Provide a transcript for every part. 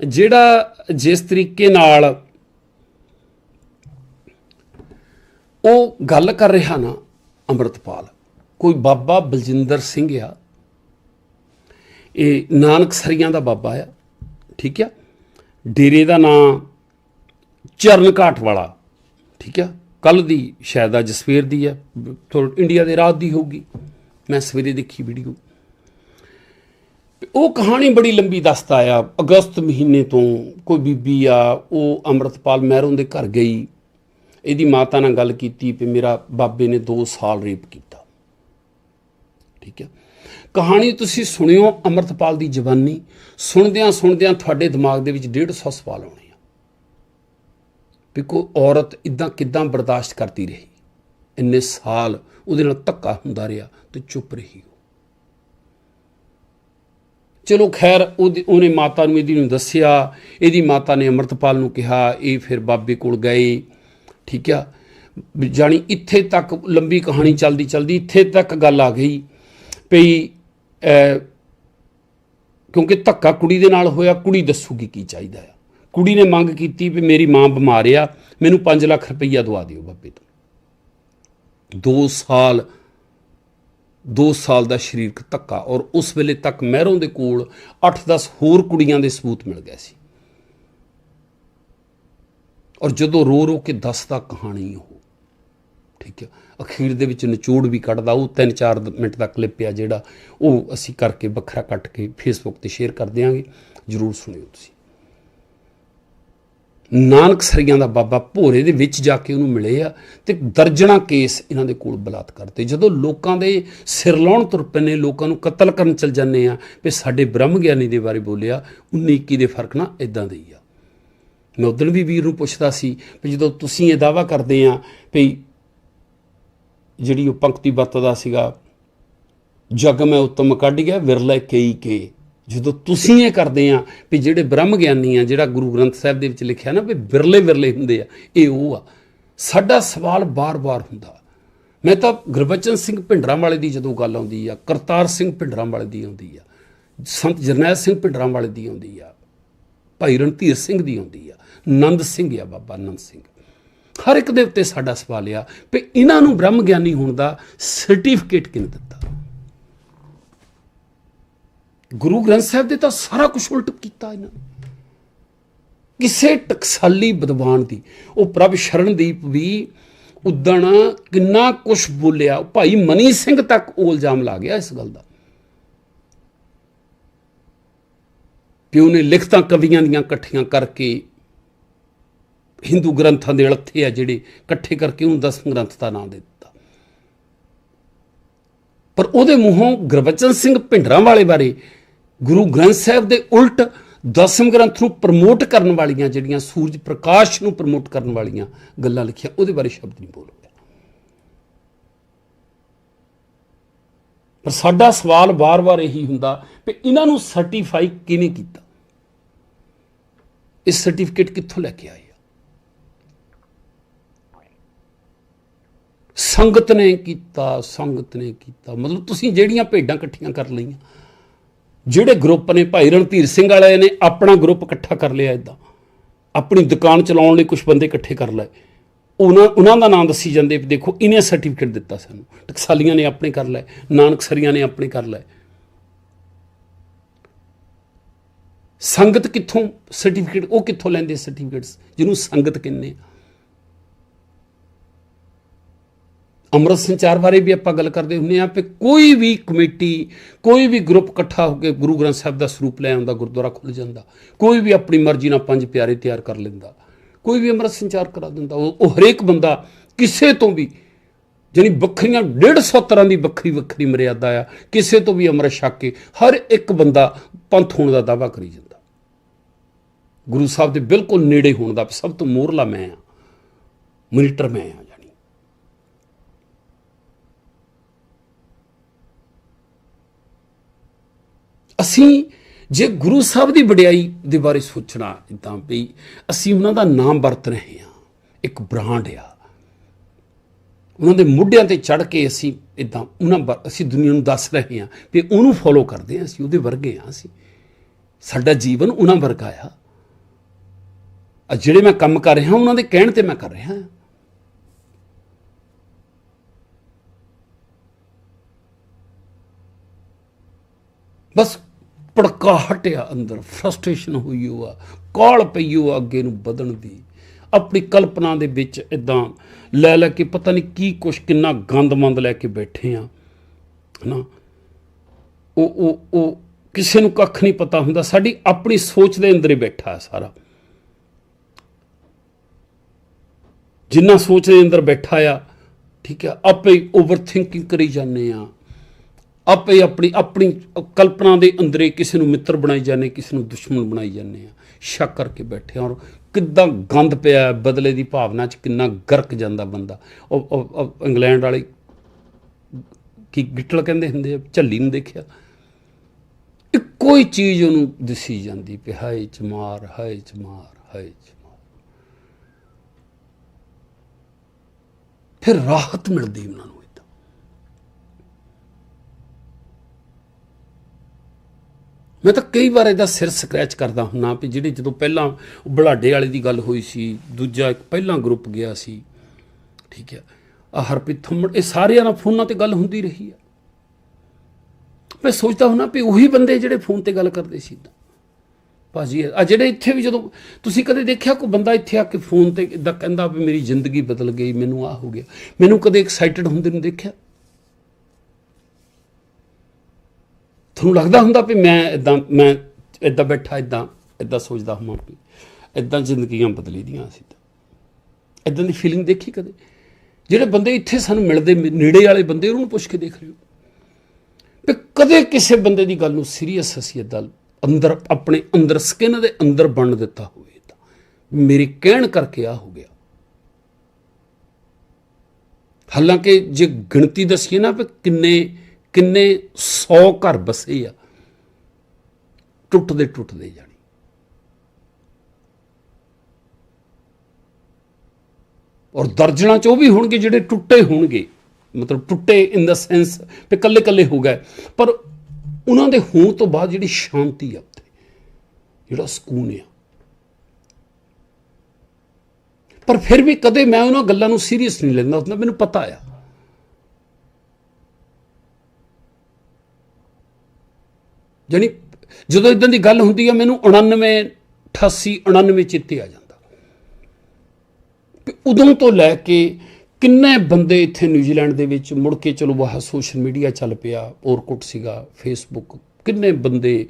ਜਿਹੜਾ ਜਿਸ ਤਰੀਕੇ ਨਾਲ ਉਹ ਗੱਲ ਕਰ ਰਿਹਾ ਨਾ ਅੰਮ੍ਰਿਤਪਾਲ, ਕੋਈ ਬਾਬਾ ਬਲਜਿੰਦਰ ਸਿੰਘ ਆ, ਇਹ ਨਾਨਕ ਸਰੀਆਂ ਦਾ ਬਾਬਾ ਆ, ਠੀਕ ਆ? ਡੇਰੇ ਦਾ ਨਾਂ ਚਰਨ ਘਾਟ ਵਾਲਾ, ਠੀਕ ਆ? ਕੱਲ ਦੀ, ਸ਼ਾਇਦ ਅੱਜ ਸਵੇਰ ਦੀ ਆ ਇੰਡੀਆ ਦੇ ਰਾਤ ਦੀ ਹੋਊਗੀ, ਮੈਂ ਸਵੇਰੇ ਦੇਖੀ ਵੀਡੀਓ ਉਹ ਕਹਾਣੀ ਬੜੀ ਲੰਬੀ ਦੱਸਦਾ ਆ। ਅਗਸਤ ਮਹੀਨੇ ਤੋਂ ਕੋਈ ਬੀਬੀ ਆ, ਉਹ ਅੰਮ੍ਰਿਤਪਾਲ ਮਹਿਰੋਂ ਦੇ ਘਰ ਗਈ। ਇਹਦੀ ਮਾਤਾ ਨਾਲ ਗੱਲ ਕੀਤੀ ਵੀ ਮੇਰਾ ਬਾਬੇ ਨੇ 2 ਸਾਲ ਰੇਪ ਕੀਤਾ। ਠੀਕ ਹੈ ਕਹਾਣੀ ਤੁਸੀਂ ਸੁਣਿਓ ਅੰਮ੍ਰਿਤਪਾਲ ਦੀ ਜਵਾਨੀ। ਸੁਣਦਿਆਂ ਸੁਣਦਿਆਂ ਤੁਹਾਡੇ ਦਿਮਾਗ ਦੇ ਵਿੱਚ 150 ਸਵਾਲ ਆਉਣੇ ਆ। ਵੀ ਕੋਈ ਔਰਤ ਇਦਾਂ ਕਿਦਾਂ ਬਰਦਾਸ਼ਤ ਕਰਦੀ ਰਹੀ? ਇੰਨੇ ਸਾਲ ਉਹਦੇ ਨਾਲ ਧੱਕਾ ਹੁੰਦਾ ਰਿਹਾ ਤੇ ਚੁੱਪ ਰਹੀ ਚਲੋ ਖੈਰ, ਉਹਦੀ- ਉਹਨੇ ਮਾਤਾ ਨੂੰ ਇਹਦੀ ਨੂੰ ਦੱਸਿਆ, ਇਹਦੀ ਮਾਤਾ ਨੇ ਅੰਮ੍ਰਿਤਪਾਲ ਨੂੰ ਕਿਹਾ, ਇਹ ਫਿਰ ਬਾਬੇ ਕੋਲ ਗਏ। ਠੀਕ ਆ? ਵੀ ਜਾਣੀ ਇੱਥੇ ਤੱਕ ਲੰਬੀ ਕਹਾਣੀ ਚੱਲਦੀ ਚੱਲਦੀ ਇੱਥੇ ਤੱਕ ਗੱਲ ਆ ਗਈ ਪਈ ਕਿਉਂਕਿ ਧੱਕਾ ਕੁੜੀ ਦੇ ਨਾਲ ਹੋਇਆ, ਕੁੜੀ ਦੱਸੂਗੀ ਕੀ ਚਾਹੀਦਾ ਆ। ਕੁੜੀ ਨੇ ਮੰਗ ਕੀਤੀ ਵੀ ਮੇਰੀ ਮਾਂ ਬਿਮਾਰ ਆ, ਮੈਨੂੰ 5 ਲੱਖ ਰੁਪਈਆ ਦਵਾ ਦਿਓ ਬਾਬੇ ਤੋਂ। 2 ਸਾਲ 2 ਸਾਲ ਦਾ ਸਰੀਰਕ ਧੱਕਾ ਔਰ ਉਸ ਵੇਲੇ ਤੱਕ ਮਹਿਰੋਂ ਦੇ ਕੋਲ 8-10 ਹੋਰ ਕੁੜੀਆਂ ਦੇ ਸਬੂਤ ਮਿਲ ਗਏ ਸੀ। ਔਰ ਜਦੋਂ ਰੋ ਰੋ ਕੇ ਦੱਸਦਾ ਕਹਾਣੀ ਉਹ, ਠੀਕ ਹੈ, ਅਖੀਰ ਦੇ ਵਿੱਚ ਨਿਚੋੜ ਵੀ ਕੱਢਦਾ, ਉਹ 3-4 ਮਿੰਟ ਦਾ ਕਲਿੱਪ ਆ ਜਿਹੜਾ ਉਹ ਅਸੀਂ ਕਰਕੇ ਵੱਖਰਾ ਕੱਟ ਕੇ ਫੇਸਬੁੱਕ ਤੇ ਸ਼ੇਅਰ ਕਰ ਦਿਆਂਗੇ, ਜਰੂਰ ਸੁਣਿਓ ਤੁਸੀਂ। ਨਾਨਕ ਸਰੀਆਂ ਦਾ ਬਾਬਾ ਭੋਰੇ ਦੇ ਵਿੱਚ ਜਾ ਕੇ ਉਹਨੂੰ ਮਿਲੇ ਆ ਤੇ ਦਰਜਣਾ ਕੇਸ ਇਹਨਾਂ ਦੇ ਕੋਲ ਬਲਾਤਕਾਰ ਤੇ ਜਦੋਂ ਲੋਕਾਂ ਦੇ ਸਿਰ ਲਾਉਣ ਤੁਰ ਪਏ ਲੋਕਾਂ ਨੂੰ ਕਤਲ ਕਰਨ ਚਲ ਜਾਂਦੇ ਆ, ਵੀ ਸਾਡੇ ਬ੍ਰਹਮ ਗਿਆਨੀ ਦੇ ਬਾਰੇ ਬੋਲਿਆ 19 21 ਦੇ ਫ਼ਰਕ ਨਾ ਇਦਾਂ ਦੇ ਹੀ ਆ। ਮੈਂ ਉਦੋਂ ਵੀ ਵੀਰ ਨੂੰ ਪੁੱਛਦਾ ਸੀ ਵੀ ਜਦੋਂ ਤੁਸੀਂ ਇਹ ਦਾਵਾ ਕਰਦੇ ਆ ਵੀ ਜਿਹੜੀ ਉਹ ਪੰਕਤੀ ਵਰਤਦਾ ਸੀਗਾ, ਜਗ ਮੈਂ ਉਤਮ ਕੱਢ ਗਿਆ, ਵਿਰਲੇ ਕਈ ਕੇ। ਜਦੋਂ ਤੁਸੀਂ ਇਹ ਕਰਦੇ ਆ ਵੀ ਜਿਹੜੇ ਬ੍ਰਹਮ ਗਿਆਨੀ ਆ, ਜਿਹੜਾ ਗੁਰੂ ਗ੍ਰੰਥ ਸਾਹਿਬ ਦੇ ਵਿੱਚ ਲਿਖਿਆ ਨਾ ਵੀ ਵਿਰਲੇ ਵਿਰਲੇ ਹੁੰਦੇ ਆ, ਇਹ ਉਹ ਆ। ਸਾਡਾ ਸਵਾਲ ਬਾਰ-ਬਾਰ ਹੁੰਦਾ। ਮੈਂ ਤਾਂ ਗੁਰਬਚਨ ਸਿੰਘ ਭਿੰਡਰਾਂ ਵਾਲੇ ਦੀ ਜਦੋਂ ਗੱਲ ਆਉਂਦੀ ਆ, ਕਰਤਾਰ ਸਿੰਘ ਭਿੰਡਰਾਂ ਵਾਲੇ ਦੀ ਆਉਂਦੀ ਆ, ਸੰਤ ਜਰਨੈਲ ਸਿੰਘ ਭਿੰਡਰਾਂ ਵਾਲੇ ਦੀ ਆਉਂਦੀ ਆ, ਭਾਈ ਰਣਧੀਰ ਸਿੰਘ ਦੀ ਆਉਂਦੀ ਆ, ਨੰਦ ਸਿੰਘ ਆ ਬਾਬਾ ਨੰਦ ਸਿੰਘ। ਹਰ ਇੱਕ ਦੇ ਉੱਤੇ ਸਾਡਾ ਸਵਾਲ ਆ ਵੀ ਇਹਨਾਂ ਨੂੰ ਬ੍ਰਹਮ ਗਿਆਨੀ ਹੋਣ ਦਾ ਸਰਟੀਫਿਕੇਟ ਕਿਹਨੇ ਦਿੱਤਾ? ਗੁਰੂ ਗ੍ਰੰਥ ਸਾਹਿਬ ਦੇ ਤਾਂ ਸਾਰਾ ਕੁਝ ਉਲਟ ਕੀਤਾ ਇਹਨਾਂ ਕਿਸੇ ਟਕਸਾਲੀ ਵਿਦਵਾਨ ਦੀ, ਉਹ ਪ੍ਰਭ ਸ਼ਰਨਦੀਪ ਵੀ ਉਦਣ ਕਿੰਨਾ ਕੁਝ ਬੋਲਿਆ। ਭਾਈ ਮਨੀ ਸਿੰਘ ਤੱਕ ਉਹ ਇਲਜ਼ਾਮ ਲਾ ਗਿਆ ਇਸ ਗੱਲ ਦਾ। ਕਿ ਉਹਨੇ ਲਿਖਤਾਂ ਕਵੀਆਂ ਦੀਆਂ ਇਕੱਠੀਆਂ ਕਰਕੇ ਹਿੰਦੂ ਗ੍ਰੰਥਾਂ ਦੇ ਅਲੱਥੇ ਆ ਜਿਹੜੇ ਇਕੱਠੇ ਕਰਕੇ ਉਹਨੂੰ ਦਸਮ ਗ੍ਰੰਥ ਦਾ ਨਾਮ ਦੇ ਦਿੱਤਾ। ਪਰ ਉਹਦੇ ਮੂੰਹੋਂ ਗੁਰਬਚਨ ਸਿੰਘ ਭਿੰਡਰਾਂ ਵਾਲੇ ਬਾਰੇ ਗੁਰੂ ਗ੍ਰੰਥ ਸਾਹਿਬ ਦੇ ਉਲਟ ਦਸਮ ਗ੍ਰੰਥ ਨੂੰ ਪ੍ਰਮੋਟ ਕਰਨ ਵਾਲੀਆਂ ਜਿਹੜੀਆਂ ਸੂਰਜ ਪ੍ਰਕਾਸ਼ ਨੂੰ ਪ੍ਰਮੋਟ ਕਰਨ ਵਾਲੀਆਂ ਗੱਲਾਂ ਲਿਖੀਆਂ, ਉਹਦੇ ਬਾਰੇ ਸ਼ਬਦ ਨਹੀਂ ਬੋਲ ਹੋਇਆ ਪਰ ਸਾਡਾ ਸਵਾਲ ਵਾਰ ਵਾਰ ਇਹੀ ਹੁੰਦਾ ਕਿ ਇਹਨਾਂ ਨੂੰ ਸਰਟੀਫਾਈ ਕਿਹਨੇ ਕੀਤਾ? ਇਹ ਸਰਟੀਫਿਕੇਟ ਕਿੱਥੋਂ ਲੈ ਕੇ ਆਏ ਆ? ਸੰਗਤ ਨੇ ਕੀਤਾ, ਸੰਗਤ ਨੇ ਕੀਤਾ। ਮਤਲਬ ਤੁਸੀਂ ਜਿਹੜੀਆਂ ਭੇਡਾਂ ਇਕੱਠੀਆਂ ਕਰ ਲਈਆਂ ਜਿਹੜੇ ਗਰੁੱਪ ਨੇ ਭਾਈ ਰਣਧੀਰ ਸਿੰਘ ਵਾਲਿਆਂ ਨੇ ਆਪਣਾ ਗਰੁੱਪ ਇਕੱਠਾ ਕਰ ਲਿਆ ਇਦਾਂ ਆਪਣੀ ਦੁਕਾਨ ਚਲਾਉਣ ਲਈ ਕੁਝ ਬੰਦੇ ਇਕੱਠੇ ਕਰ ਲਏ। ਉਹਨਾਂ ਉਹਨਾਂ ਦਾ ਨਾਮ ਦੱਸੀ ਜਾਂਦੇ ਵੀ ਦੇਖੋ, ਇਹਨੇ ਸਰਟੀਫਿਕੇਟ ਦਿੱਤਾ ਸਾਨੂੰ। ਟਕਸਾਲੀਆਂ ਨੇ ਆਪਣੇ ਕਰ ਲਏ ਨਾਨਕ ਸਰੀਆਂ ਨੇ ਆਪਣੇ ਕਰ ਲਏ। ਸੰਗਤ ਕਿੱਥੋਂ ਸਰਟੀਫਿਕੇਟ ਉਹ ਕਿੱਥੋਂ ਲੈਂਦੇ ਸਰਟੀਫਿਕੇਟਸ ਜਿਹਨੂੰ ਸੰਗਤ ਕਹਿੰਦੇ ਆ। ਅੰਮ੍ਰਿਤ ਸੰਚਾਰ ਬਾਰੇ ਵੀ ਆਪਾਂ ਗੱਲ ਕਰਦੇ ਹੁੰਦੇ ਆ ਕਿ ਕੋਈ ਵੀ ਕਮੇਟੀ, ਕੋਈ ਵੀ ਗਰੁੱਪ ਇਕੱਠਾ ਹੋ ਕੇ ਗੁਰੂ ਗ੍ਰੰਥ ਸਾਹਿਬ ਦਾ ਸਰੂਪ ਲੈ ਆਉਂਦਾ, ਗੁਰਦੁਆਰਾ ਖੁੱਲ ਜਾਂਦਾ, ਕੋਈ ਵੀ ਆਪਣੀ ਮਰਜ਼ੀ ਨਾਲ ਪੰਜ ਪਿਆਰੇ ਤਿਆਰ ਕਰ ਲੈਂਦਾ, ਕੋਈ ਵੀ ਅੰਮ੍ਰਿਤ ਸੰਚਾਰ ਕਰਾ ਦਿੰਦਾ, ਉਹ ਉਹ ਹਰੇਕ ਬੰਦਾ ਕਿਸੇ ਤੋਂ ਵੀ, ਜਾਣੀ ਵੱਖਰੀਆਂ 150 ਤਰ੍ਹਾਂ ਦੀ ਵੱਖਰੀ ਵੱਖਰੀ ਮਰਿਆਦਾ ਆ, ਕਿਸੇ ਤੋਂ ਵੀ ਅੰਮ੍ਰਿਤ ਛਕ ਕੇ ਹਰ ਇੱਕ ਬੰਦਾ ਪੰਥ ਹੋਣ ਦਾ ਦਾਵਾ ਕਰੀ ਜਾਂਦਾ। ਗੁਰੂ ਸਾਹਿਬ ਦੇ ਬਿਲਕੁਲ ਨੇੜੇ ਹੋਣ ਦਾ ਸਭ ਤੋਂ ਮੋਹਰਲਾ ਮੈਂ ਆ ਮੋਨੀਟਰ ਮੈਂ ਆ ਜਾਣੀ ਅਸੀਂ ਜੇ ਗੁਰੂ ਸਾਹਿਬ ਦੀ ਵਡਿਆਈ ਦੇ ਬਾਰੇ ਸੋਚਣਾ ਇਦਾਂ ਵੀ ਅਸੀਂ ਉਹਨਾਂ ਦਾ ਨਾਮ ਵਰਤ ਰਹੇ ਹਾਂ, ਇੱਕ ਬ੍ਰਾਂਡ ਆ। ਉਹਨਾਂ ਦੇ ਮੁੱਢਿਆਂ ਤੇ ਚੜ ਕੇ ਅਸੀਂ ਇਦਾਂ ਉਹਨਾਂ ਬਾ- ਅਸੀਂ ਦੁਨੀਆ ਨੂੰ ਦੱਸ ਰਹੇ ਹਾਂ ਵੀ ਉਹਨੂੰ ਫੋਲੋ ਕਰਦੇ ਹਾਂ, ਅਸੀਂ ਉਹਦੇ ਵਰਗੇ ਹਾਂ ਅਸੀਂ। ਸਾਡਾ ਜੀਵਨ ਉਹਨਾਂ ਵਰਗਾ ਆ। ਆ ਜਿਹੜੇ ਮੈਂ ਕੰਮ ਕਰ ਰਿਹਾ, ਉਹਨਾਂ ਦੇ ਕਹਿਣ ਤੇ ਮੈਂ ਕਰ ਰਿਹਾ। ਹਾਂ ਬਸ ਭੜਕਾ ਹਟਿਆ ਅੰਦਰ ਫਰਸਟ੍ਰੇਸ਼ਨ ਹੋਈ ਹੋਆ, ਕਾਲ ਪਈ ਹੋ ਅੱਗੇ ਨੂੰ ਵਧਣ ਦੀ। ਆਪਣੀ ਕਲਪਨਾ ਦੇ ਵਿੱਚ ਇਦਾਂ ਲੈ ਲੈ ਕੇ ਪਤਾ ਨਹੀਂ ਕੀ ਕੁਛ, ਕਿੰਨਾ ਗੰਦਮੰਦ ਲੈ ਕੇ ਬੈਠੇ ਆ, ਹਨਾ? ਉਹ ਉਹ ਉਹ ਕਿਸੇ ਨੂੰ ਕੱਖ ਨਹੀਂ ਪਤਾ ਹੁੰਦਾ। ਸਾਡੀ ਆਪਣੀ ਸੋਚ ਦੇ ਅੰਦਰ ਹੀ ਬੈਠਾ ਹੈ ਸਾਰਾ। ਜਿੰਨਾ ਸੋਚ ਦੇ ਅੰਦਰ ਬੈਠਾ ਆ, ਠੀਕ ਹੈ ਆਪੇ ਓਵਰ ਥਿੰਕਿੰਗ ਕਰੀ ਜਾਂਦੇ ਆ। ਆਪੇ ਆਪਣੀ ਆਪਣੀ ਕਲਪਨਾ ਦੇ ਅੰਦਰੇ ਕਿਸੇ ਨੂੰ ਮਿੱਤਰ ਬਣਾਈ ਜਾਂਦੇ, ਕਿਸੇ ਨੂੰ ਦੁਸ਼ਮਣ ਬਣਾਈ ਜਾਂਦੇ ਆ। ਸ਼ੱਕ ਕਰਕੇ ਬੈਠੇ ਔਰ ਕਿੱਦਾਂ ਗੰਦ ਪਿਆ ਬਦਲੇ ਦੀ ਭਾਵਨਾ ਚ ਕਿੰਨਾ ਗਰਕ ਜਾਂਦਾ ਬੰਦਾ। ਉਹ- ਉਹ ਇੰਗਲੈਂਡ ਵਾਲੇ ਕੀ ਗਿੱਟਲ ਕਹਿੰਦੇ ਹੁੰਦੇ ਆ? ਝੱਲੀ ਨੂੰ ਦੇਖਿਆ? ਇੱਕੋ ਹੀ ਚੀਜ਼ ਉਹਨੂੰ ਦਿਸੀ ਜਾਂਦੀ ਪਈ, ਹਾਏ ਚਮਾਰ ਹਾਏ ਚਮਾਰ ਹਾਏ ਚਮਾਰ। ਫਿਰ ਰਾਹਤ ਮਿਲਦੀ ਉਹਨਾਂ ਨੂੰ। ਮੈਂ ਤਾਂ ਕਈ ਵਾਰ ਇਹਦਾ ਸਿਰ ਸਕ੍ਰੈਚ ਕਰਦਾ ਹੁੰਨਾ ਵੀ ਜਿਹੜੇ ਜਦੋਂ ਪਹਿਲਾਂ ਉਹ ਬਲਾਡੇ ਵਾਲੇ ਦੀ ਗੱਲ ਹੋਈ ਸੀ, ਦੂਜਾ ਇੱਕ ਪਹਿਲਾਂ ਗਰੁੱਪ ਗਿਆ ਸੀ, ਠੀਕ ਹੈ। ਆ ਹਰਪ੍ਰੀਤ ਥੁੰਮੜ ਇਹ ਸਾਰਿਆਂ ਨਾਲ ਫੋਨਾਂ ਤੇ ਗੱਲ ਹੁੰਦੀ ਰਹੀ ਹੈ। ਮੈਂ ਸੋਚਦਾ ਹੁੰਨਾ ਵੀ ਉਹੀ ਬੰਦੇ ਜਿਹੜੇ ਫੋਨ ਤੇ ਗੱਲ ਕਰਦੇ ਸੀ ਏਦਾਂ ਭਾਜੀ, ਆ ਜਿਹੜੇ ਇੱਥੇ ਵੀ ਜਦੋਂ, ਤੁਸੀਂ ਕਦੇ ਦੇਖਿਆ ਕੋਈ ਬੰਦਾ ਇੱਥੇ ਆ ਕੇ ਫੋਨ ਤੇ ਇਦਾਂ ਕਹਿੰਦਾ ਵੀ ਮੇਰੀ ਜ਼ਿੰਦਗੀ ਬਦਲ ਗਈ, ਮੈਨੂੰ ਆ ਹੋ ਗਿਆ। ਮੈਨੂੰ ਕਦੇ ਐਕਸਾਈਟਡ ਹੁੰਦੇ ਨੂੰ ਦੇਖਿਆ? ਤੁਹਾਨੂੰ ਲੱਗਦਾ ਹੁੰਦਾ ਵੀ ਮੈਂ ਇਦਾਂ ਮੈਂ ਇਦਾਂ ਬੈਠਾ ਇਦਾਂ ਇਦਾਂ ਸੋਚਦਾ ਹਾਂ ਵੀ ਇਦਾਂ ਜ਼ਿੰਦਗੀਆਂ ਬਦਲੀ ਦੀਆਂ ਸੀ ਇਦਾਂ ਦੀ ਫੀਲਿੰਗ ਦੇਖੀ ਕਦੇ? ਜਿਹੜੇ ਬੰਦੇ ਇੱਥੇ ਸਾਨੂੰ ਮਿਲਦੇ, ਨੇੜੇ ਵਾਲੇ ਬੰਦੇ, ਉਹਨਾਂ ਨੂੰ ਪੁੱਛ ਕੇ ਦੇਖ ਲਿਓ। ਵੀ ਕਦੇ ਕਿਸੇ ਬੰਦੇ ਦੀ ਗੱਲ ਨੂੰ ਸੀਰੀਅਸ ਅਸੀਂ ਏਦਾਂ ਅੰਦਰ ਆਪਣੇ ਅੰਦਰ ਸਕਿਨ ਦੇ ਅੰਦਰ ਬਣ ਦਿੱਤਾ ਹੋਵੇ ਤਾਂ। ਮੇਰੇ ਕਹਿਣ ਕਰਕੇ ਆ ਹੋ ਗਿਆ। ਹਾਲਾਂਕਿ ਜੇ ਗਿਣਤੀ ਦੱਸੀਏ ਨਾ ਵੀ ਕਿੰਨੇ ਕਿੰਨੇ 100 ਘਰ ਬਸੇ ਆ। ਟੁੱਟਦੇ ਟੁੱਟਦੇ ਜਾਣੀ। ਔਰ ਦਰਜਣਾ ਚ ਉਹ ਵੀ ਹੋਣਗੇ ਜਿਹੜੇ ਟੁੱਟੇ ਹੋਣਗੇ। ਮਤਲਬ ਟੁੱਟੇ ਇਨ ਦਾ ਸੈਂਸ ਵੀ ਕੱਲੇ ਕੱਲੇ ਹੋ ਗਏ। ਪਰ ਉਹਨਾਂ ਦੇ ਹੋਣ ਤੋਂ ਬਾਅਦ ਜਿਹੜੀ ਸ਼ਾਂਤੀ ਆ ਉੱਥੇ, ਜਿਹੜਾ ਸਕੂਨ ਆ। ਪਰ ਫਿਰ ਵੀ ਕਦੇ ਮੈਂ ਉਹਨਾਂ ਗੱਲਾਂ ਨੂੰ ਸੀਰੀਅਸ ਨਹੀਂ ਲੈਂਦਾ। ਹੁੰਦਾ ਮੈਨੂੰ ਪਤਾ ਆ। ਜਾਣੀ ਜਦੋਂ ਇਦਾਂ ਦੀ ਗੱਲ ਹੁੰਦੀ ਆ, ਮੈਨੂੰ 99 88 99 ਚਿੱਤੇ ਆ ਜਾਂਦਾ। ਵੀ ਉਦੋਂ ਤੋਂ ਲੈ ਕੇ ਕਿੰਨੇ ਬੰਦੇ ਇੱਥੇ ਨਿਊਜ਼ੀਲੈਂਡ ਦੇ ਵਿੱਚ ਮੁੜ ਕੇ ਚਲੋ ਵਾਹ ਸੋਸ਼ਲ ਮੀਡੀਆ ਚੱਲ ਪਿਆ ਔਰਕੁੱਟ ਸੀਗਾ ਫੇਸਬੁੱਕ ਕਿੰਨੇ ਬੰਦੇ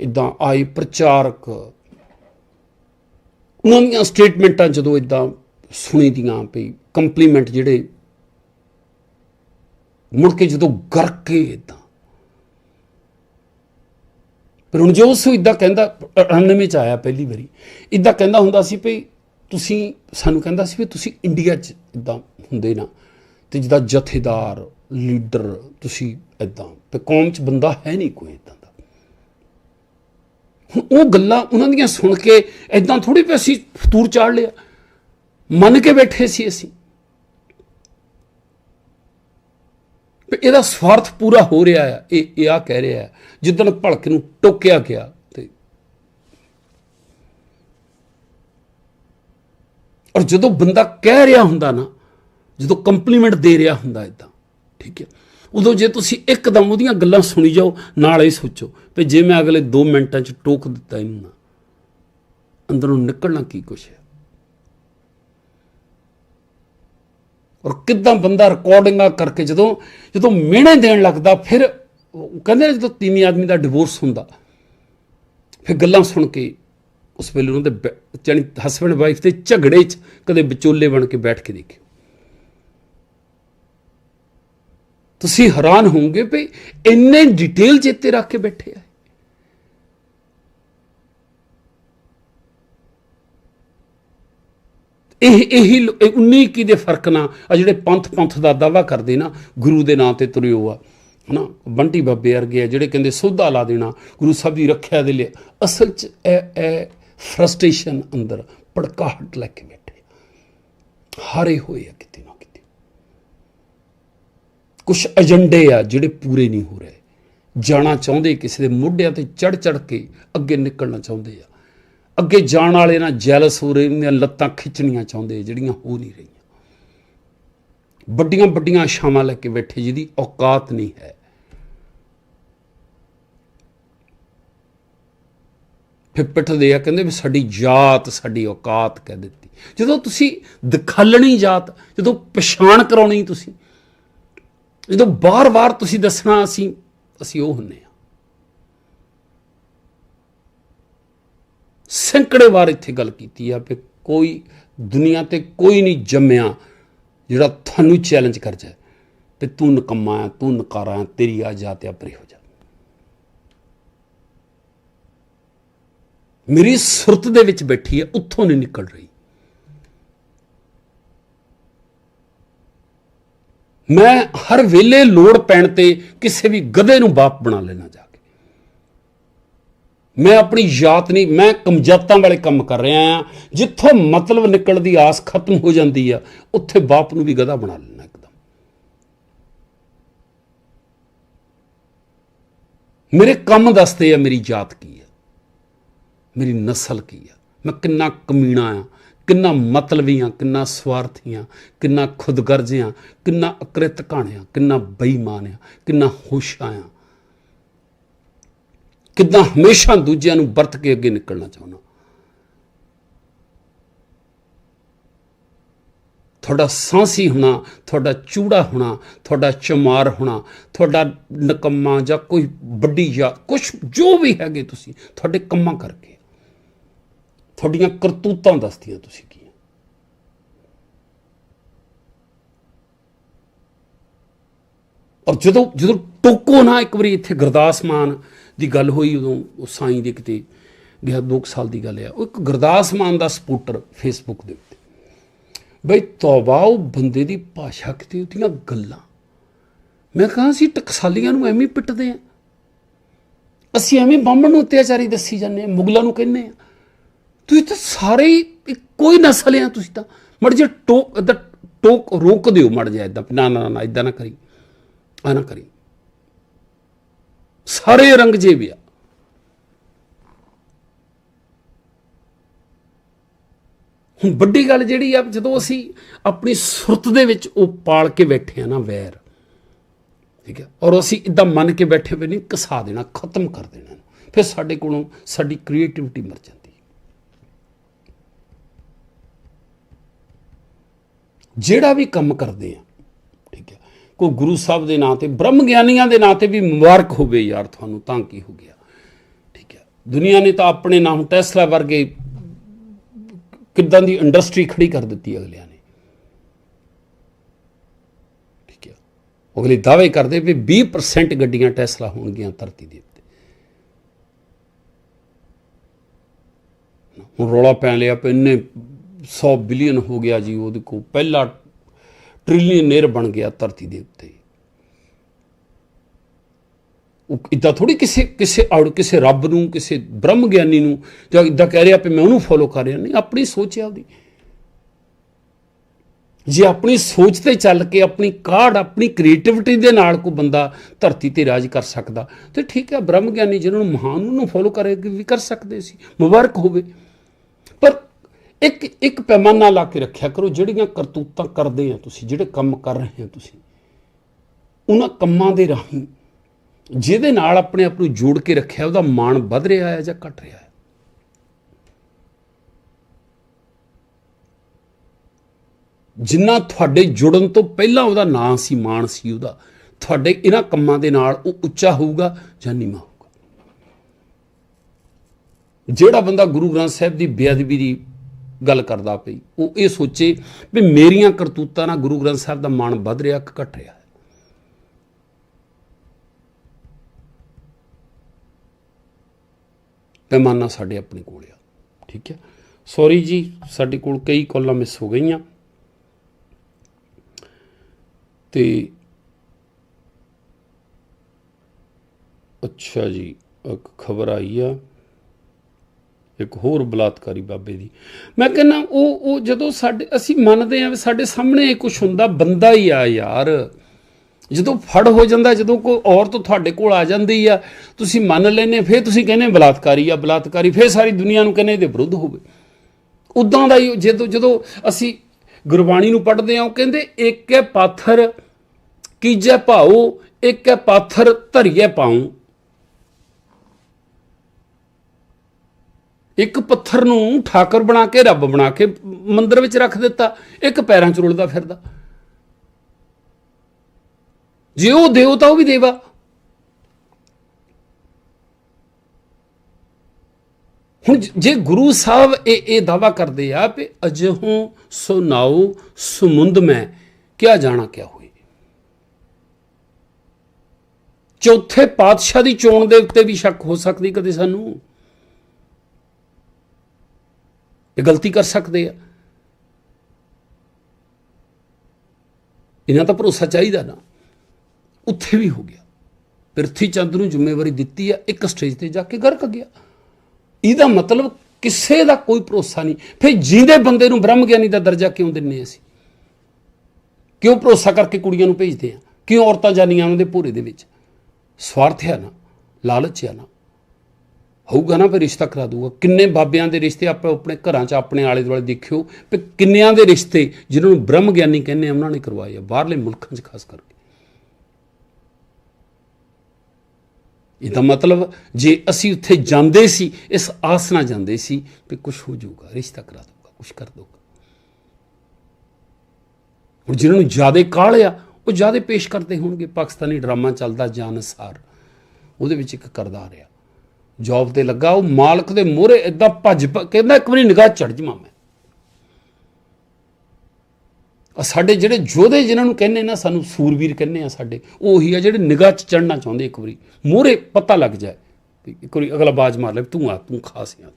ਇਦਾਂ ਆਏ ਪ੍ਰਚਾਰਕ। ਉਹਨਾਂ ਦੀਆਂ ਸਟੇਟਮੈਂਟਾਂ ਜਦੋਂ ਇਦਾਂ ਸੁਣੀ ਦੀਆਂ ਪਈ ਕੰਪਲੀਮੈਂਟ ਜਿਹੜੇ ਮੁੜ ਕੇ ਜਦੋਂ ਗਰਕੇ ਇਦਾਂ ਰਣਜੋਤ ਸਿੰਘ ਜੋ ਇਦਾਂ ਕਹਿੰਦਾ 99 ਚ ਆਇਆ ਪਹਿਲੀ ਵਾਰੀ, ਇਦਾਂ ਕਹਿੰਦਾ ਹੁੰਦਾ ਸੀ ਭਈ ਤੁਸੀਂ, ਸਾਨੂੰ ਕਹਿੰਦਾ ਸੀ ਵੀ ਤੁਸੀਂ ਇੰਡੀਆ 'ਚ ਇਦਾਂ ਹੁੰਦੇ ਨਾ, ਤੇ ਜਿਹਦਾ ਜਥੇਦਾਰ, ਲੀਡਰ, ਤੁਸੀਂ ਇਦਾਂ, ਤੇ ਕੌਮ 'ਚ ਬੰਦਾ ਹੈ ਨਹੀਂ ਕੋਈ ਇਦਾਂ ਦਾ। ਹੁਣ ਉਹ ਗੱਲਾਂ ਉਹਨਾਂ ਦੀਆਂ ਸੁਣ ਕੇ ਇਦਾਂ ਥੋੜੀ ਪਈ ਅਸੀਂ ਫਤੂਰ ਚਾੜ ਲਿਆ। ਮੰਨ ਕੇ ਬੈਠੇ ਸੀ ਅਸੀਂ। ਵੀ ਇਹਦਾ ਸਵਾਰਥ ਪੂਰਾ ਹੋ ਰਿਹਾ ਹੈ ਇਹ ਇਹ ਆ ਕਹਿ ਰਿਹਾ ਹੈ ਜਿੱਦਣ ਭਲਕ ਨੂੰ ਟੋਕਿਆ ਗਿਆ ਤੇ ਔਰ ਜਦੋਂ ਬੰਦਾ ਕਹਿ ਰਿਹਾ ਹੁੰਦਾ ਨਾ, ਜਦੋਂ ਕੰਪਲੀਮੈਂਟ ਦੇ ਰਿਹਾ ਹੁੰਦਾ ਇਦਾਂ ਠੀਕ ਹੈ। ਉਦੋਂ ਜੇ ਤੁਸੀਂ ਇੱਕਦਮ ਉਹਦੀਆਂ ਗੱਲਾਂ ਸੁਣੀ ਜਾਓ, ਨਾਲ ਹੀ ਸੋਚੋ ਵੀ ਜੇ ਮੈਂ ਅਗਲੇ 2 ਮਿੰਟਾਂ 'ਚ ਟੋਕ ਦਿੱਤਾ ਇਹਨੂੰ ਨਾ, ਅੰਦਰੋਂ ਨਿਕਲਣਾ ਕੀ ਕੁਛ ਹੈ? ਔਰ ਕਿਦਾਂ ਬੰਦਾ ਰਿਕਾਰਡਿੰਗਾਂ ਕਰਕੇ ਜਦੋਂ ਜਦੋਂ ਮਿਹਣੇ ਦੇਣ ਲੱਗਦਾ, ਫਿਰ ਕਹਿੰਦੇ ਜਦੋਂ ਤੀਵੀਂ ਆਦਮੀ ਦਾ ਡਿਵੋਰਸ ਹੁੰਦਾ, ਫਿਰ ਗੱਲਾਂ ਸੁਣ ਕੇ ਉਸ ਵੇਲੇ ਉਹਨਾਂ ਦੇ ਜਾਨੀ ਹਸਬੰਡ ਵਾਈਫ ਦੇ ਝਗੜੇ 'ਚ ਕਦੇ ਵਿਚੋਲੇ ਬਣ ਕੇ ਬੈਠ ਕੇ ਦੇਖਿਓ। ਤੁਸੀਂ ਹੈਰਾਨ ਹੋਵੋਗੇ ਵੀ ਇੰਨੇ ਡਿਟੇਲ ਚੇਤੇ ਰੱਖ ਕੇ ਬੈਠੇ ਆ। ਇਹ ਇਹੀ 19 21 ਦੇ ਫ਼ਰਕ ਨਾਲ ਆ ਜਿਹੜੇ ਪੰਥ ਪੰਥ ਦਾ ਦਾਵਾ ਕਰਦੇ ਨਾ, ਗੁਰੂ ਦੇ ਨਾਂ ਤੇ ਤੁਰਿਓ ਆ ਨਾ ਬੰਟੀ ਬਾਬੇ ਵਰਗੇ ਆ ਜਿਹੜੇ ਕਹਿੰਦੇ ਸੋਧਾ ਲਾ ਦੇਣਾ, ਗੁਰੂ ਸਾਹਿਬ ਦੀ ਰੱਖਿਆ ਦੇ ਲਈ। ਅਸਲ 'ਚ ਇਹ ਇਹ ਫਰਸਟ੍ਰੇਸ਼ਨ ਅੰਦਰ ਪੜਕਾਹਟ ਲੈ ਕੇ ਬੈਠੇ ਹਾਰੇ ਹੋਏ ਆ ਕਿਤੇ ਨਾ ਕਿਤੇ। ਕੁਝ ਏਜੰਡੇ ਆ ਜਿਹੜੇ ਪੂਰੇ ਨਹੀਂ ਹੋ ਰਹੇ। ਜਾਣਾ ਚਾਹੁੰਦੇ, ਕਿਸੇ ਦੇ ਮੋਢਿਆਂ ਤੇ ਚੜ ਚੜ ਕੇ ਅੱਗੇ ਨਿਕਲਣਾ ਚਾਹੁੰਦੇ ਆ। ਅੱਗੇ ਜਾਣ ਵਾਲੇ ਨਾਲ ਜੈਲਸ ਹੋ ਰਹੇ ਨੇ, ਲੱਤਾਂ ਖਿੱਚਣੀਆਂ ਚਾਹੁੰਦੇ, ਜਿਹੜੀਆਂ ਹੋ ਨਹੀਂ ਰਹੀਆਂ। ਵੱਡੀਆਂ ਵੱਡੀਆਂ ਆਸ਼ਾਵਾਂ ਲੈ ਕੇ ਬੈਠੇ, ਜਿਹਦੀ ਔਕਾਤ ਨਹੀਂ ਹੈ। ਫਿਰ ਆ, ਕਹਿੰਦੇ ਵੀ ਸਾਡੀ ਜਾਤ, ਸਾਡੀ ਔਕਾਤ ਕਹਿ ਦਿੱਤੀ। ਜਦੋਂ ਤੁਸੀਂ ਦਿਖਾਲਣੀ ਜਾਤ, ਜਦੋਂ ਪਛਾਣ ਕਰਾਉਣੀ ਤੁਸੀਂ, ਜਦੋਂ ਬਾਰ-ਬਾਰ ਤੁਸੀਂ ਦੱਸਣਾ ਅਸੀਂ ਅਸੀਂ ਉਹ ਹੁੰਨੇ ਆ ਸੈਂਕੜੇ ਵਾਰ ਇੱਥੇ ਗੱਲ ਕੀਤੀ ਆ ਕਿ ਕੋਈ ਦੁਨੀਆ ਤੇ ਕੋਈ ਨਹੀਂ ਜੰਮਿਆ ਜਿਹੜਾ ਤੁਹਾਨੂੰ ਚੈਲੰਜ ਕਰ ਜਾਏ ਕਿ ਤੂੰ ਨਕਮਾ ਹੈ ਤੂੰ ਨਕਾਰਾ ਹੈ ਤੇਰੀ ਆ ਜਾਤ ਪਰੇ ਹੋ ਜਾ। ਮੇਰੀ ਸੁਰਤ ਦੇ ਵਿੱਚ ਬੈਠੀ ਹੈ ਉੱਥੋਂ ਨਹੀਂ ਨਿਕਲ ਰਹੀ। ਮੈਂ ਹਰ ਵੇਲੇ ਲੋੜ ਪੈਣ ਤੇ ਕਿਸੇ ਵੀ ਗਧੇ ਨੂੰ ਬਾਪ ਬਣਾ ਲੈਣਾ ਜਾ ਮੈਂ ਆਪਣੀ ਯਾਤ ਨਹੀਂ, ਮੈਂ ਕਮਜਾਤਾਂ ਵਾਲੇ ਕੰਮ ਕਰ ਰਿਹਾ ਆ ਜਿੱਥੋਂ ਮਤਲਬ ਨਿਕਲਣ ਦੀ ਆਸ ਖਤਮ ਹੋ ਜਾਂਦੀ ਆ, ਉੱਥੇ ਬਾਪ ਨੂੰ ਵੀ ਗਧਾ ਬਣਾ ਲੈਣਾ ਇੱਕਦਮ। ਮੇਰੇ ਕੰਮ ਦੱਸਦੇ ਆ ਮੇਰੀ ਜਾਤ ਕੀ ਆ, ਮੇਰੀ ਨਸਲ ਕੀ ਆ। ਮੈਂ ਕਿੰਨਾ ਕਮੀਣਾ ਆ, ਕਿੰਨਾ ਮਤਲਬੀ ਆ, ਕਿੰਨਾ ਸਵਾਰਥੀ ਆ, ਕਿੰਨਾ ਖੁਦਗਰਜ਼ ਆ, ਕਿੰਨਾ ਅਕ੍ਰਿਤ ਘਾਣਿਆ ਕਿੰਨਾ ਬੇਈਮਾਨ ਆ, ਕਿੰਨਾ ਹੋਸ਼ਾ ਆ। ਕਿੱਦਾਂ ਹਮੇਸ਼ਾ ਦੂਜਿਆਂ ਨੂੰ ਵਰਤ ਕੇ ਅੱਗੇ ਨਿਕਲਣਾ ਚਾਹੁੰਦਾ? ਤੁਹਾਡਾ ਸਾਂਸੀ ਹੋਣਾ, ਤੁਹਾਡਾ ਚੂੜਾ ਹੋਣਾ, ਤੁਹਾਡਾ ਚਮਾਰ ਹੋਣਾ, ਤੁਹਾਡਾ ਨਕੰਮਾ ਜਾਂ ਕੋਈ ਵੱਡੀ ਜਾਂ ਕੁਝ ਜੋ ਵੀ ਹੈਗੇ ਤੁਸੀਂ, ਤੁਹਾਡੇ ਕੰਮਾਂ ਕਰਕੇ। ਤੁਹਾਡੀਆਂ ਕਰਤੂਤਾਂ ਦੱਸਦੀਆਂ ਤੁਸੀਂ ਕੀ? ਔਰ ਜਦੋਂ ਜਦੋਂ ਟੋਕੋ ਨਾ ਇੱਕ ਵਾਰੀ ਇੱਥੇ ਗੁਰਦਾਸ ਮਾਨ ਦੀ ਗੱਲ ਹੋਈ ਉਦੋਂ, ਉਹ ਸਾਈਂ ਦੇ ਕਿਤੇ ਗਿਆ 2 ਸਾਲ ਦੀ ਗੱਲ ਆ। ਉਹ ਇੱਕ ਗੁਰਦਾਸ ਮਾਨ ਦਾ ਸਪੋਰਟਰ ਫੇਸਬੁੱਕ ਦੇ ਉੱਤੇ। ਬਈ ਤੌਬਾ, ਉਹ ਬੰਦੇ ਦੀ ਭਾਸ਼ਾ ਕਿਤੇ ਉਹਦੀਆਂ ਗੱਲਾਂ। ਮੈਂ ਕਹਾਂ ਸੀ ਟਕਸਾਲੀਆਂ ਨੂੰ ਐਵੇਂ ਪਿੱਟਦੇ ਆ। ਅਸੀਂ ਐਵੇਂ ਬਾਹਮਣ ਨੂੰ ਅਤਿਆਚਾਰੀ ਦੱਸੀ ਜਾਂਦੇ ਆ, ਮੁਗਲਾਂ ਨੂੰ ਕਹਿੰਦੇ ਆ। ਤੁਸੀਂ ਤਾਂ ਸਾਰੇ ਹੀ ਇੱਕੋ ਨਸਲ ਆ ਤੁਸੀਂ ਤਾਂ। ਮੜ ਜੇ ਟੋਕ ਦਾ ਟੋਕ ਰੋਕ ਦਿਓ ਮੜ ਜਾ ਇਦਾਂ ਨਾ ਨਾ ਨਾ ਇਦਾਂ ਨਾ ਕਰੀ। ਆ ਨਾ ਕਰੀ। ਸਾਰੇ ਰੰਗ ਜੇ ਵੀ ਆ। ਹੁਣ ਵੱਡੀ ਗੱਲ ਜਿਹੜੀ ਆ, ਜਦੋਂ ਅਸੀਂ ਆਪਣੀ ਸੁਰਤ ਦੇ ਵਿੱਚ ਉਹ ਪਾਲ ਕੇ ਬੈਠੇ ਆ ਨਾ ਵੈਰ, ਠੀਕ ਹੈ, ਔਰ ਅਸੀਂ ਇਦਾਂ ਮੰਨ ਕੇ ਬੈਠੇ ਹੋਏ ਨਹੀਂ ਕਸਾ ਦੇਣਾ, ਖਤਮ ਕਰ ਦੇਣਾ ਫਿਰ ਸਾਡੇ ਕੋਲੋਂ ਸਾਡੀ ਕ੍ਰੀਏਟੀਵਿਟੀ ਮਰ ਜਾਂਦੀ ਜਿਹੜਾ ਵੀ ਕੰਮ ਕਰਦੇ ਆ ਠੀਕ ਕੋਈ ਗੁਰੂ ਸਾਹਿਬ ਦੇ ਨਾਂ ਤੇ, ਬ੍ਰਹਮ ਗਿਆਨੀਆਂ ਦੇ ਨਾਂ ਤੇ ਵੀ ਮੁਬਾਰਕ ਹੋਵੇ ਯਾਰ ਤੁਹਾਨੂੰ, ਤਾਂ ਕੀ ਹੋ ਗਿਆ। ਠੀਕ ਹੈ। ਦੁਨੀਆ ਨੇ ਤਾਂ ਆਪਣੇ ਨਾਮ ਟੈਸਲਾ ਵਰਗੇ ਕਿੱਦਾਂ ਦੀ ਇੰਡਸਟਰੀ ਖੜੀ ਕਰ ਦਿੱਤੀ ਅਗਲਿਆਂ ਨੇ। ਠੀਕ ਹੈ। ਅਗਲੇ ਦਾਅਵੇ ਕਰਦੇ ਵੀ 20% ਗੱਡੀਆਂ ਟੈਸਲਾ ਹੋਣਗੀਆਂ ਧਰਤੀ ਦੇ ਉੱਤੇ। ਹੁਣ ਰੌਲਾ ਪੈਣ ਲਿਆ ਪਏ ਇੰਨੇ 100 ਬਿਲੀਅਨ ਹੋ ਗਿਆ ਜੀ, ਉਹਦੇ ਕੋ ਪਹਿਲਾ ਟ੍ਰਿਲੀਅਨਰ ਬਣ ਗਿਆ ਧਰਤੀ ਦੇ ਉੱਤੇ। ਉਹ ਇਦਾਂ ਥੋੜੀ ਕਿਸੇ ਕਿਸੇ ਆਉੜ ਕਿਸੇ ਰੱਬ ਨੂੰ, ਕਿਸੇ ਬ੍ਰਹਮ ਗਿਆਨੀ ਨੂੰ ਜਾਂ ਇਦਾਂ ਕਹਿ ਰਿਹਾ ਵੀ ਮੈਂ ਉਹਨੂੰ ਫੋਲੋ ਕਰ ਰਿਹਾ। ਨਹੀਂ, ਆਪਣੀ ਸੋਚ ਹੈ ਉਹਦੀ। ਜੇ ਆਪਣੀ ਸੋਚ ਤੇ ਚੱਲ ਕੇ ਆਪਣੀ ਕਾਢ, ਆਪਣੀ ਕ੍ਰੀਏਟੀਵਿਟੀ ਦੇ ਨਾਲ ਕੋਈ ਬੰਦਾ ਧਰਤੀ ਤੇ ਰਾਜ ਕਰ ਸਕਦਾ, ਤੇ ਠੀਕ ਹੈ ਬ੍ਰਹਮ ਗਿਆਨੀ ਜਿਹਨਾਂ ਨੂੰ ਮਹਾਨ ਨੂੰ ਫੋਲੋ ਕਰੇ, ਵੀ ਕਰ ਸਕਦੇ ਸੀ। ਮੁਬਾਰਕ ਹੋਵੇ। ਪਰ ਇੱਕ ਇੱਕ ਪੈਮਾਨਾ ਲਾ ਕੇ ਰੱਖਿਆ ਕਰੋ, ਜਿਹੜੀਆਂ ਕਰਤੂਤਾਂ ਕਰਦੇ ਆ ਤੁਸੀਂ, ਜਿਹੜੇ ਕੰਮ ਕਰ ਰਹੇ ਆ ਤੁਸੀਂ। ਉਹਨਾਂ ਕੰਮਾਂ ਦੇ ਰਾਹੀਂ, ਜਿਹਦੇ ਨਾਲ ਆਪਣੇ ਆਪ ਨੂੰ ਜੋੜ ਕੇ ਰੱਖਿਆ, ਉਹਦਾ ਮਾਣ ਵੱਧ ਰਿਹਾ ਹੈ ਜਾਂ ਘਟ ਰਿਹਾ ਹੈ? ਜਿੰਨਾ ਤੁਹਾਡੇ ਜੁੜਨ ਤੋਂ ਪਹਿਲਾਂ ਉਹਦਾ ਨਾਂ ਸੀ, ਮਾਣ ਸੀ ਉਹਦਾ, ਤੁਹਾਡੇ ਇਹਨਾਂ ਕੰਮਾਂ ਦੇ ਨਾਲ ਉਹ ਉੱਚਾ ਹੋਊਗਾ ਜਾਂ ਨੀਵਾਂ ਹੋਊਗਾ? ਜਿਹੜਾ ਬੰਦਾ ਗੁਰੂ ਗ੍ਰੰਥ ਸਾਹਿਬ ਦੀ ਬੇਅਦਬੀ ਦੀ ਗੱਲ ਕਰਦਾ ਪਈ। ਉਹ ਇਹ ਸੋਚੇ ਵੀ ਮੇਰੀਆਂ ਕਰਤੂਤਾਂ ਨਾਲ ਗੁਰੂ ਗ੍ਰੰਥ ਸਾਹਿਬ ਦਾ ਮਾਣ ਵੱਧ ਰਿਹਾ ਕਿ ਘਟ ਰਿਹਾ। ਪੈਮਾਨਾ ਸਾਡੇ ਆਪਣੇ ਕੋਲ ਆ। ਠੀਕ ਹੈ? ਸੌਰੀ ਜੀ, ਸਾਡੇ ਕੋਲ ਕਈ ਕਾਲਾਂ ਮਿਸ ਹੋ ਗਈਆਂ। ਤੇ ਅੱਛਾ ਜੀ, ਇੱਕ ਖਬਰ ਆਈ ਆ। ਇੱਕ ਹੋਰ ਬਲਾਤਕਾਰੀ ਬਾਬੇ ਦੀ। ਮੈਂ ਕਹਿੰਦਾ ਉਹ ਉਹ ਜਦੋਂ ਸਾਡੇ, ਅਸੀਂ ਮੰਨਦੇ ਆ ਵੀ ਸਾਡੇ ਸਾਹਮਣੇ ਇਹ ਕੁਝ ਹੁੰਦਾ, ਬੰਦਾ ਹੀ ਆ ਯਾਰ। ਜਦੋਂ ਫੜ ਹੋ ਜਾਂਦਾ, ਜਦੋਂ ਕੋਈ ਔਰਤ ਤੁਹਾਡੇ ਕੋਲ ਆ ਜਾਂਦੀ ਆ, ਤੁਸੀਂ ਮੰਨ ਲੈਨੇ ਫਿਰ ਤੁਸੀਂ ਕਹਿੰਦੇ ਬਲਾਤਕਾਰੀ ਆ, ਬਲਾਤਕਾਰੀ, ਫਿਰ ਸਾਰੀ ਦੁਨੀਆ ਨੂੰ ਕਹਿੰਦੇ ਇਹਦੇ ਵਿਰੁੱਧ ਹੋਵੇ। ਉਦਾਂ ਦਾ ਹੀ ਜਦੋਂ ਜਦੋਂ ਅਸੀਂ ਗੁਰਬਾਣੀ ਨੂੰ ਪੜ੍ਹਦੇ ਹਾਂ, ਉਹ ਕਹਿੰਦੇ, ਇੱਕ ਹੈ ਪਾਥਰ ਕੀਜੈ ਭਾਉ, ਇੱਕ ਹੈ ਪਾਥਰ ਧਰੀਏ ਪਾਉ। ਇੱਕ ਪੱਥਰ ਨੂੰ ਠਾਕਰ ਬਣਾ ਕੇ, ਰੱਬ ਬਣਾ ਕੇ ਮੰਦਰ ਵਿੱਚ ਰੱਖ ਦਿੱਤਾ, ਇੱਕ ਪੈਰਾਂ 'ਚ ਰੁਲਦਾ ਫਿਰਦਾ। ਜੇ ਉਹ ਦੇਵਤਾ ਉਹ ਵੀ ਦੇਵਾ। ਹੁਣ ਜੇ ਗੁਰੂ ਸਾਹਿਬ ਇਹ ਇਹ ਦਾਵਾ ਕਰਦੇ ਆ ਕਿ ਅਜਹੋਂ ਸੋ ਸਮੁੰਦ ਮੈਂ, ਕਿਆ ਜਾਣਾ ਕਿਆ ਹੋਏ। ਚੌਥੇ ਪਾਤਸ਼ਾਹ ਦੀ ਚੋਣ ਦੇ ਉੱਤੇ ਵੀ ਸ਼ੱਕ ਹੋ ਸਕਦੀ ਕਦੇ ਸਾਨੂੰ। ਇਹ ਗਲਤੀ ਕਰ ਸਕਦੇ ਆ। ਇਹਨਾਂ ਤਾਂ ਭਰੋਸਾ ਚਾਹੀਦਾ ਨਾ। ਉੱਥੇ ਵੀ ਹੋ ਗਿਆ। ਪ੍ਰਿਥੀ ਚੰਦ ਨੂੰ ਜ਼ਿੰਮੇਵਾਰੀ ਦਿੱਤੀ ਆ, ਇੱਕ ਸਟੇਜ ਤੇ ਜਾ ਕੇ ਗਰਕ ਗਿਆ। ਇਹਦਾ ਮਤਲਬ ਕਿਸੇ ਦਾ ਕੋਈ ਭਰੋਸਾ ਨਹੀਂ। ਫਿਰ ਜਿੰਦੇ ਬੰਦੇ ਨੂੰ ਬ੍ਰਹਮ ਗਿਆਨੀ ਦਾ ਦਰਜਾ ਕਿਉਂ ਦਿੰਨੇ ਅਸੀਂ? ਕਿਉਂ ਭਰੋਸਾ ਕਰਕੇ ਕੁੜੀਆਂ ਨੂੰ ਭੇਜਦੇ ਆ? ਕਿਉਂ ਔਰਤਾਂ ਜਾਨੀਆਂ ਉਹਨਾਂ ਦੇ ਭੋਰੇ ਦੇ ਵਿੱਚ? ਸਵਾਰਥ ਹੈ ਨਾ, ਲਾਲਚ ਹੈ ਨਾ। ਹੋਊਗਾ ਨਾ, ਫਿਰ ਰਿਸ਼ਤਾ ਕਰਾ ਦੂਗਾ ਕਿੰਨੇ ਬਾਬਿਆਂ ਦੇ ਰਿਸ਼ਤੇ ਆਪਾਂ ਆਪਣੇ ਘਰਾਂ 'ਚ, ਆਪਣੇ ਆਲੇ ਦੁਆਲੇ ਦੇਖਿਓ। ਵੀ ਕਿੰਨਿਆਂ ਦੇ ਰਿਸ਼ਤੇ ਜਿਨ੍ਹਾਂ ਨੂੰ ਬ੍ਰਹਮ ਗਿਆਨੀ ਕਹਿੰਦੇ ਆ, ਉਹਨਾਂ ਨੇ ਕਰਵਾਏ ਆ, ਬਾਹਰਲੇ ਮੁਲਕਾਂ 'ਚ ਖਾਸ ਕਰਕੇ। ਇਹਦਾ ਮਤਲਬ, ਜੇ ਅਸੀਂ ਉੱਥੇ ਜਾਂਦੇ ਸੀ, ਇਸ ਆਸ ਨਾਲ ਜਾਂਦੇ ਸੀ ਕਿ ਕੁਝ ਹੋ ਜਾਊਗਾ, ਰਿਸ਼ਤਾ ਕਰਾ ਦੂਗਾ ਕੁਝ ਕਰ ਦੂਗਾ ਹੁਣ ਜਿਹਨਾਂ ਨੂੰ ਜ਼ਿਆਦਾ ਕਾਲਿਆ ਉਹ ਜ਼ਿਆਦਾ ਪੇਸ਼ ਕਰਦੇ ਹੋਣਗੇ। ਪਾਕਿਸਤਾਨੀ ਡਰਾਮਾ ਚੱਲਦਾ ਜਾਨਸਾਰ। ਉਹਦੇ ਵਿੱਚ ਇੱਕ ਕਰਦਾਰ ਆ। ਜੌਬ ਤੇ ਲੱਗਾ, ਉਹ ਮਾਲਕ ਦੇ ਮੋਹਰੇ ਇਦਾਂ ਭੱਜ ਭ- ਕਹਿੰਦਾ ਇੱਕ ਵਾਰੀ ਨਿਗਾਹ ਚੜ ਜਾਵਾਂ ਮੈਂ। ਆ ਸਾਡੇ ਜਿਹੜੇ ਯੋਧੇ ਜਿਨ੍ਹਾਂ ਨੂੰ ਕਹਿੰਦੇ ਨਾ, ਸਾਨੂੰ ਸੂਰਵੀਰ ਕਹਿੰਦੇ ਆ ਸਾਡੇ, ਉਹੀ ਆ ਜਿਹੜੇ ਨਿਗਾਹ 'ਚ ਚੜਨਾ ਚਾਹੁੰਦੇ ਇੱਕ ਵਾਰੀ। ਮੋਹਰੇ ਪਤਾ ਲੱਗ ਜਾਏ ਇੱਕ ਵਾਰੀ ਅਗਲਾ ਬਾਜ ਮਾਰ ਲੈ ਤੂੰ ਆ, ਤੂੰ ਖਾਸ ਆ